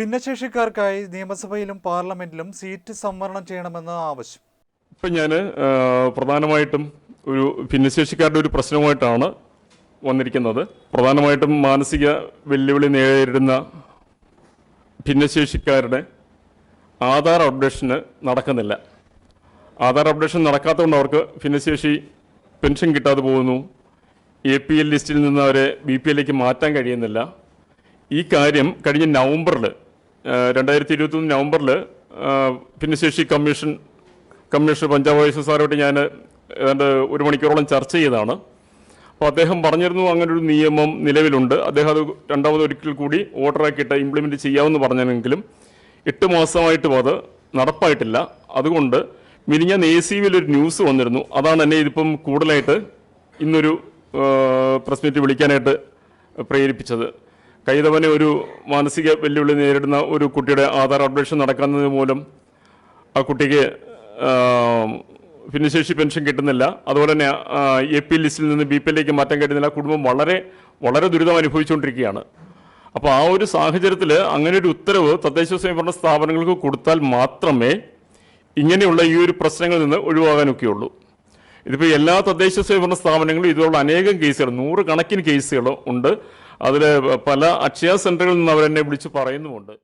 ഭിന്നശേഷിക്കാർക്കായി നിയമസഭയിലും പാർലമെന്റിലും seat സംവരണം ചെയ്യണമെന്ന് ആവശ്യം. ഇപ്പം ഞാൻ പ്രധാനമായിട്ടും ഒരു ഭിന്നശേഷിക്കാരുടെ ഒരു പ്രശ്നമായിട്ടാണ് വന്നിരിക്കുന്നത്. പ്രധാനമായിട്ടും മാനസിക വെല്ലുവിളി നേരിടുന്ന ഭിന്നശേഷിക്കാരുടെ ആധാർ അപ്ഡേഷന് നടക്കുന്നില്ല. ആധാർ അപ്ഡേഷൻ നടക്കാത്തതുകൊണ്ട് അവർക്ക് ഭിന്നശേഷി പെൻഷൻ കിട്ടാതെ പോകുന്നു. എ പി എൽ ലിസ്റ്റിൽ നിന്ന് അവരെ ബി പി എല്ലിലേക്ക് മാറ്റാൻ കഴിയുന്നില്ല. ഈ കാര്യം കഴിഞ്ഞ നവംബറിൽ രണ്ടായിരത്തി ഇരുപത്തൊന്ന് നവംബറിൽ ഭിന്നശേഷി കമ്മീഷൻ കമ്മീഷണർ പഞ്ചാബ് വൈസ് സാറുമായിട്ട് ഞാൻ ഏതാണ്ട് ഒരു മണിക്കൂറോളം ചർച്ച ചെയ്തതാണ്. അപ്പോൾ അദ്ദേഹം പറഞ്ഞിരുന്നു അങ്ങനെ ഒരു നിയമം നിലവിലുണ്ട്. അദ്ദേഹം അത് രണ്ടാമത് ഒരിക്കൽ കൂടി ഓർഡറാക്കിയിട്ട് ഇംപ്ലിമെന്റ് ചെയ്യാമെന്ന് പറഞ്ഞെങ്കിലും എട്ട് മാസമായിട്ടും അത് നടപ്പായിട്ടില്ല. അതുകൊണ്ട് മിനിഞ്ഞാന്ന് എ സി ഒരു ന്യൂസ് വന്നിരുന്നു. അതാണ് എന്നെ ഇതിപ്പം കൂടുതലായിട്ട് ഇന്നൊരു പ്രസ് മീറ്റ് വിളിക്കാനായിട്ട് പ്രേരിപ്പിച്ചത്. കൈതവനെ ഒരു മാനസിക വെല്ലുവിളി നേരിടുന്ന ഒരു കുട്ടിയുടെ ആധാർ അപ്ഡേഷൻ നടക്കുന്നത് മൂലം ആ കുട്ടിക്ക് ഭിന്നശേഷി പെൻഷൻ കിട്ടുന്നില്ല. അതുപോലെ തന്നെ എ പി ലിസ്റ്റിൽ നിന്ന് ബി പി എല്ലിലേക്ക് മാറ്റാൻ കഴിയുന്നില്ല കുടുംബം വളരെ വളരെ ദുരിതം അനുഭവിച്ചുകൊണ്ടിരിക്കുകയാണ്. അപ്പോൾ ആ ഒരു സാഹചര്യത്തിൽ അങ്ങനെ ഒരു ഉത്തരവ് തദ്ദേശ സ്വയംഭരണ സ്ഥാപനങ്ങൾക്ക് കൊടുത്താൽ മാത്രമേ ഇങ്ങനെയുള്ള ഈ ഒരു പ്രശ്നങ്ങളിൽ നിന്ന് ഒഴിവാകാനൊക്കെയുള്ളൂ ഇതിപ്പോൾ എല്ലാ തദ്ദേശ സ്വയംഭരണ സ്ഥാപനങ്ങളും ഇതുപോലുള്ള അനേകം കേസുകൾ നൂറുകണക്കിന് കേസുകൾ ഉണ്ട്. അതിൽ പല അക്ഷയ സെന്ററുകളിൽ നിന്ന് അവരെന്നെ വിളിച്ച് പറയുന്നുമുണ്ട്.